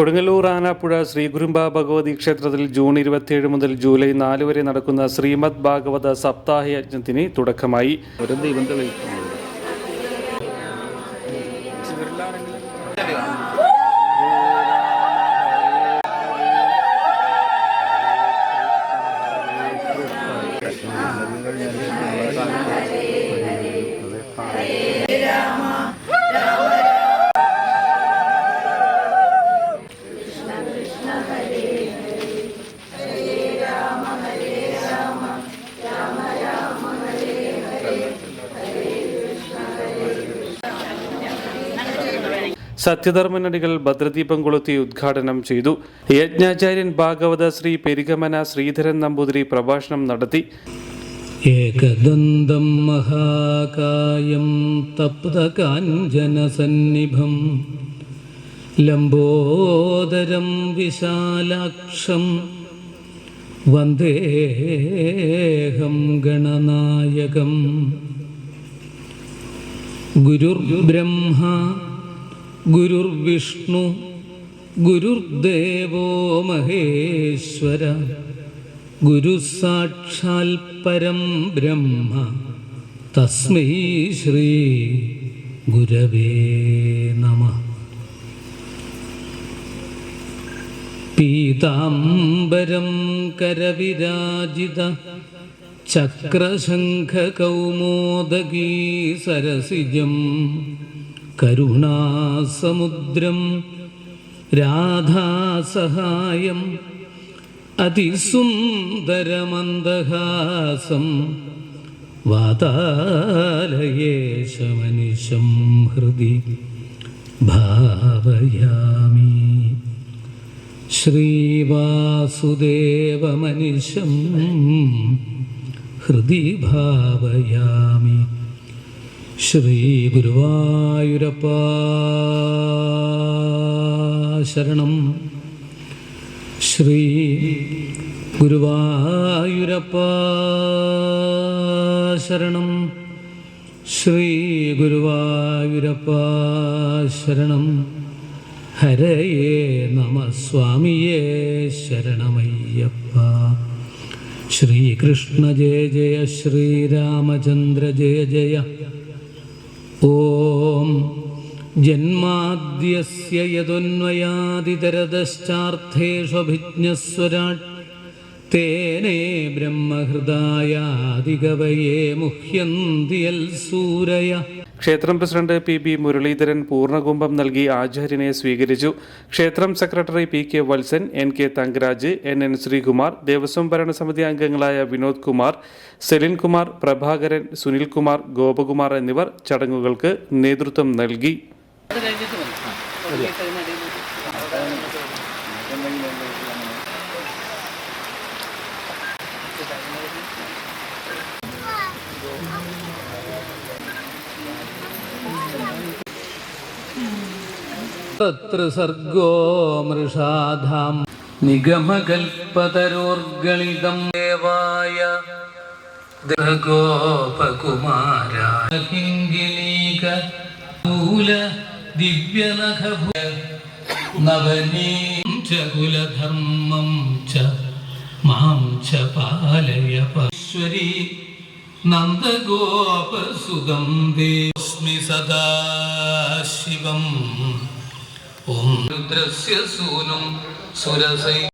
Kodungallur Anappuzha Sreegurumba Bhagavathi ക്ഷേത്രത്തിൽ June ഇരുപത്തിയേഴ് മുതൽ ജൂലൈ നാല് വരെ നടക്കുന്ന ശ്രീമദ് ഭാഗവത സപ്താഹ യജ്ഞത്തിന് തുടക്കമായി. ഒരു സത്യധർമ്മനടികൾ ഭദ്രദീപം കൊളുത്തി ഉദ്ഘാടനം ചെയ്തു. യജ്ഞാചാര്യൻ ഭാഗവത ശ്രീ പെരികമന ശ്രീധരൻ നമ്പൂതിരി പ്രഭാഷണം നടത്തി. ഏകദന്തം മഹാകായം തപ്തകാഞ്ചനസന്നിഭം. ലംബോദരം വിശാലാക്ഷം വന്ദേഹം ഗണനായകം. ഗുരുർബ്രഹ്മ ഗുരുർവിഷ്ണു ഗുരുദേവോ മഹേശ്വര ഗുരുസാക്ഷാൽ പരം ബ്രഹ്മ തസ്മൈ ശ്രീ ഗുരവേ. പീതാംബരം കരവിരാജിത ചക്രശംഖകൗമോദഗീ സരസിജം കരുണാസമുദ്രം രാധാസഹായം അതിസുന്ദരമന്ദഹാസം വാതാലയേശമനിശം ഹൃദി ഭാവയാമി. ശ്രീവാസുദേവമനിശം ഹൃദി ഭാവയാമി. ശ്രീഗുരുവായൂരപ്പ ശരണം. ശ്രീ ഗുരുവായൂരപ്പ. ശരണം. ശ്രീ ഗുരുവായൂരപ്പ. ശരണം. ഹരയേ നമ സ്വാമിയേ ശരണമയ്യപ്പ. ശ്രീകൃഷ്ണ ജയ ജയ ശ്രീരാമചന്ദ്ര ജയ ജയ. ഓം ജന്മാദ്യസ്യ യതൊന്വയാദിതരതശ്ചാർത്ഥേഷ്വഭിജ്ഞസ്വരാട് തേനേ ബ്രഹ്മഹൃദായാദികവയേ മുഹ്യന്തിയൽ സൂരയ ക്ഷേത്രം പ്രസിഡന്റ് പി ബി മുരളീധരൻ പൂർണകുംഭം നൽകി ആചാര്യനെ സ്വീകരിച്ചു. ക്ഷേത്രം secretary P K Valsan N K Thankaraj N N Sreekumar Devaswom ഭരണസമിതി അംഗങ്ങളായ വിനോദ് കുമാർ സെലിൻ കുമാർ പ്രഭാകരൻ സുനിൽകുമാർ ഗോപകുമാർ എന്നിവർ ചടങ്ങുകൾക്ക് നേതൃത്വം നൽകി. തത്ര സർഗോ മൃഷാധാം നിഗമകൽപ്പതരോർഗളിതം ദേവായ ഗോപകുമാരീക മൂല ദിവ്യനഖഭു കുലധർമ്മം ച മാം ച പാലയ പശ്വരി നന്ദഗോപസുതം ദേസ്മി സദാ ശിവം ഓം രുദ്രസ്യ സൂനും സുരസൈ